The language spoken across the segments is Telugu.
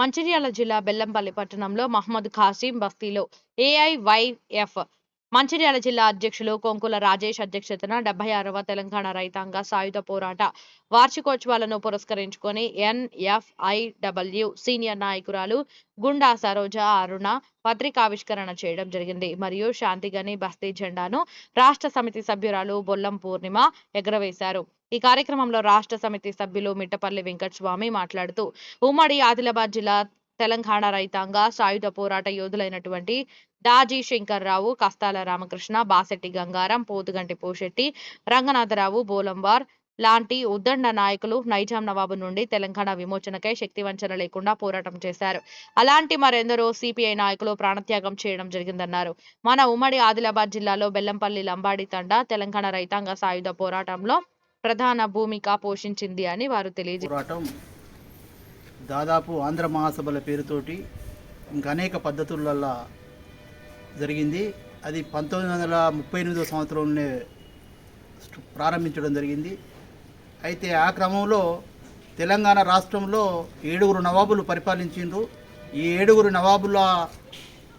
మంచిర్యాల జిల్లా బెల్లంపల్లి పట్టణంలో మహమ్మద్ ఖాసిం బస్తీలో ఏఐవైఎఫ్ మంచిర్యాల జిల్లా అధ్యక్షులు కొంకుల రాజేష్ అధ్యక్షతన డెబ్బై ఆరవ తెలంగాణ రైతాంగ సాయుధ పోరాట వార్షికోత్సవాలను పురస్కరించుకొని ఎన్ఎఫ్ఐడబ్ల్యూ సీనియర్ నాయకురాలు గుండా సరోజ అరుణ పత్రికావిష్కరణ చేయడం జరిగింది. మరియు శాంతిగని బస్తీ జెండాను రాష్ట్ర సమితి సభ్యురాలు బొల్లం పూర్ణిమ ఎగరవేశారు. ఈ కార్యక్రమంలో రాష్ట్ర సమితి సభ్యులు మిట్టపల్లి వెంకటస్వామి మాట్లాడుతూ ఉమ్మడి ఆదిలాబాద్ జిల్లా తెలంగాణ రైతాంగ సాయుధ పోరాట యోధులైనటువంటి దాజీ శంకర్రావు కస్తాల రామకృష్ణ బాసెట్టి గంగారం పోతుగంటి పోషెట్టి రంగనాథరావు బోలంవార్ లాంటి ఉద్దండ నాయకులు నైజాం నవాబు నుండి తెలంగాణ విమోచనకై శక్తివంచన లేకుండా పోరాటం చేశారు. అలాంటి మరెందరో సిపిఐ నాయకులు ప్రాణత్యాగం చేయడం జరిగిందన్నారు. మన ఉమ్మడి ఆదిలాబాద్ జిల్లాలో బెల్లంపల్లి లంబాడి తండ తెలంగాణ రైతాంగ సాయుధ పోరాటంలో ప్రధాన భూమిక పోషించింది అని వారు తెలియజేశారు దాదాపు ఆంధ్ర మహాసభల పేరుతోటి ఇంకా అనేక పద్ధతులలో జరిగింది. అది పంతొమ్మిది వందల ముప్పై ఎనిమిదో సంవత్సరంలోనే ప్రారంభించడం జరిగింది. అయితే ఆ క్రమంలో తెలంగాణ రాష్ట్రంలో ఏడుగురు నవాబులు పరిపాలించిండ్రు. ఈ ఏడుగురు నవాబుల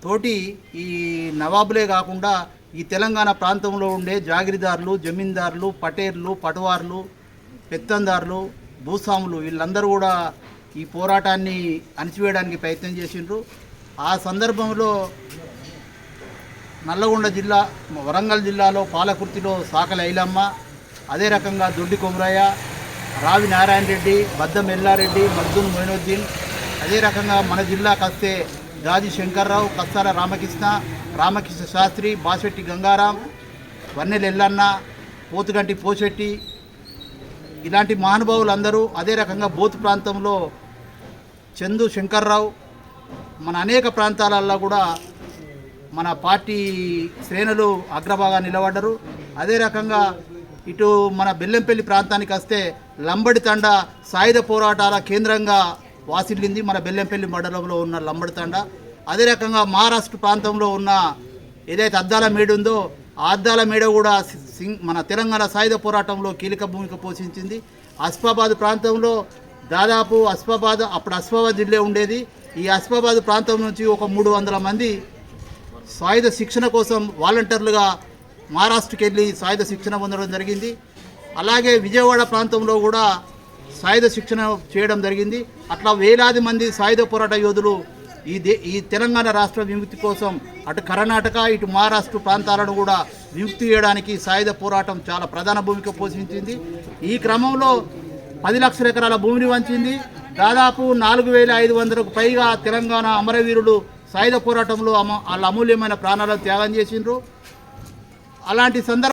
తోటి ఈ నవాబులే కాకుండా ఈ తెలంగాణ ప్రాంతంలో ఉండే జాగిరిదారులు జమీందారులు పటేర్లు పటవార్లు పెత్తందారులు భూస్వాములు వీళ్ళందరూ కూడా ఈ పోరాటాన్ని అణిచివేయడానికి ప్రయత్నం చేసిండ్రు. ఆ సందర్భంలో నల్లగొండ జిల్లా వరంగల్ జిల్లాలో పాలకుర్తిలో సాకల ఐలమ్మ అదే రకంగా దొడ్డి కొమరయ్య రావి నారాయణ రెడ్డి బద్దం ఎల్లారెడ్డి మద్దున్ మొయినుద్దీన్ అదే రకంగా మన జిల్లాకు వస్తే గాజి శంకర్రావు కస్తాల రామకృష్ణ రామకృష్ణ శాస్త్రి బాసెట్టి గంగారాం వన్నెల ఎల్లన్న పోతుగంటి పోశెట్టి ఇలాంటి మహానుభావులు అందరూ అదే రకంగా బోతు ప్రాంతంలో చందు శంకర్రావు మన అనేక ప్రాంతాలలో కూడా మన పార్టీ శ్రేణులు అగ్రభాగా నిలబడ్డరు. అదే రకంగా ఇటు మన బెల్లంపల్లి ప్రాంతానికి వస్తే లంబడి తండ సాయుధ పోరాటాల కేంద్రంగా వాసిల్లింది మన బెల్లంపల్లి మండలంలో ఉన్న లంబడి తండ. అదే రకంగా మహారాష్ట్ర ప్రాంతంలో ఉన్న ఏదైతే అద్దాల మేడ ఉందో ఆ అద్దాల మేడ కూడా సింగ్ మన తెలంగాణ సాయుధ పోరాటంలో కీలక భూమిక పోషించింది. అస్ఫాబాద్ ప్రాంతంలో దాదాపు అస్ఫాబాద్ అప్పుడు అస్ఫాబాద్ జిల్లే ఉండేది. ఈ అస్ఫాబాద్ ప్రాంతం నుంచి ఒక మూడు వందల మంది సాయుధ శిక్షణ కోసం వాలంటీర్లుగా మహారాష్ట్రకి వెళ్ళి సాయుధ శిక్షణ పొందడం జరిగింది. అలాగే విజయవాడ ప్రాంతంలో కూడా సాయుధ శిక్షణ చేయడం జరిగింది. అట్లా వేలాది మంది సాయుధ పోరాట యోధులు ఈ దే ఈ తెలంగాణ రాష్ట్ర విముక్తి కోసం అటు కర్ణాటక ఇటు మహారాష్ట్ర ప్రాంతాలను కూడా విముక్తి చేయడానికి సాయుధ పోరాటం చాలా ప్రధాన భూమిక పోషించింది. ఈ క్రమంలో పది లక్షల ఎకరాల భూమిని వంచింది. దాదాపు నాలుగు వేల ఐదు వందలకు పైగా తెలంగాణ అమరవీరులు సాయుధ పోరాటంలో అమ వాళ్ళ అమూల్యమైన ప్రాణాలను త్యాగం చేసిండ్రు. అలాంటి సందర్భ